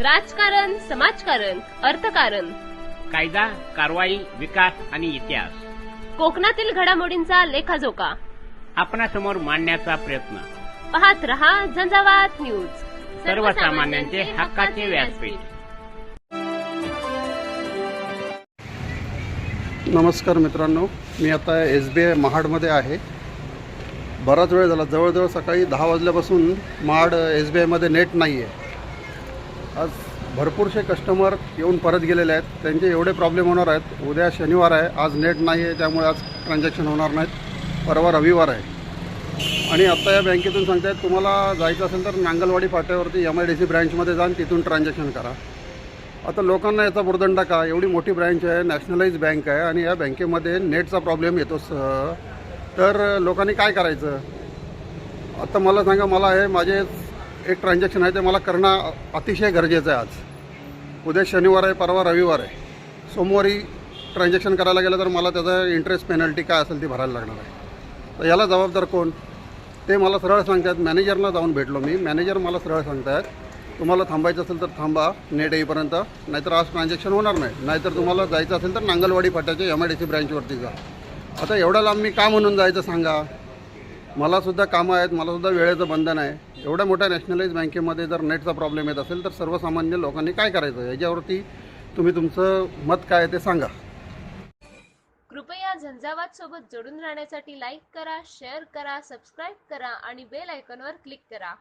राजकारण समाजकारण अर्थकारण. कायदा कारवाई विकास आणि इतिहास. कोकणातील घडामोडींचा लेखाजोखा. आपणासमोर मांडण्याचा प्रयत्न. पाहत रहा झंझावात न्यूज. सर्वसामान्यांचे हक्काचे व्यासपीठ. नमस्कार मित्रांनो मी आता एस बी आय महाडमध्ये आहे. बराच वेळ झाला जवळजवळ सकाळी दहा वाजल्यापासून महाड एस बी आयमध्ये नेट नाही आहे आज भरपूरसे कस्टमर येऊन परत गेलेले आहेत. त्यांचे एवढे प्रॉब्लेम होणार आहेत. उद्या शनिवार आहे. आज नेट नाही आहे त्यामुळे आज ट्रान्झॅक्शन होणार नाहीत. परवा रविवार आहे. आणि आत्ता या बँकेतून सांगतायत तुम्हाला जायचं असेल तर नांगलवाडी फाट्यावरती एम आय डी सी ब्रँचमध्ये जाऊन तिथून ट्रान्झॅक्शन करा. आता लोकांना याचा बुरदंडा का? एवढी मोठी ब्रँच आहे नॅशनलाइज बँक आहे आणि या बँकेमध्ये नेटचा प्रॉब्लेम येतो स तर लोकांनी काय करायचं? आता मला सांगा मला हे माझे एक ट्रान्झॅक्शन आहे ते मला करणं अतिशय गरजेचं आहे आज. उद्या शनिवार आहे परवा रविवार आहे. सोमवारी ट्रान्झॅक्शन करायला गेलं तर मला त्याचा इंटरेस्ट पेनल्टी काय असेल ती भरायला लागणार आहे. तर याला जबाबदार कोण? ते मला सरळ सांगतात मॅनेजरला जाऊन भेटलो मी. मॅनेजर मला सरळ सांगतायत तुम्हाला थांबायचं असेल तर थांबा. नेट येईपर्यंत नाहीतर आज ट्रान्झॅक्शन होणार नाही. नाहीतर तुम्हाला जायचं असेल तर नांगलवाडी फाट्याच्या एम आय डी सी ब्रँचवरती जा. आता एवढ्या लांब मी का म्हणून जायचं सांगा? मलासुद्धा कामं आहेत. मलासुद्धा वेळेचं बंधन आहे. एवढ्या मोठ्या नॅशनलाइज बँकेमध्ये जर नेटचा प्रॉब्लेम येत असेल तर सर्वसामान्य लोकांनी काय करायचं? याच्यावरती तुम्ही तुमचं मत काय ते सांगा. कृपया झंझावात सोबत जोडून राहण्यासाठी लाईक करा शेअर करा सबस्क्राईब करा आणि बेल आयकॉनवर क्लिक करा.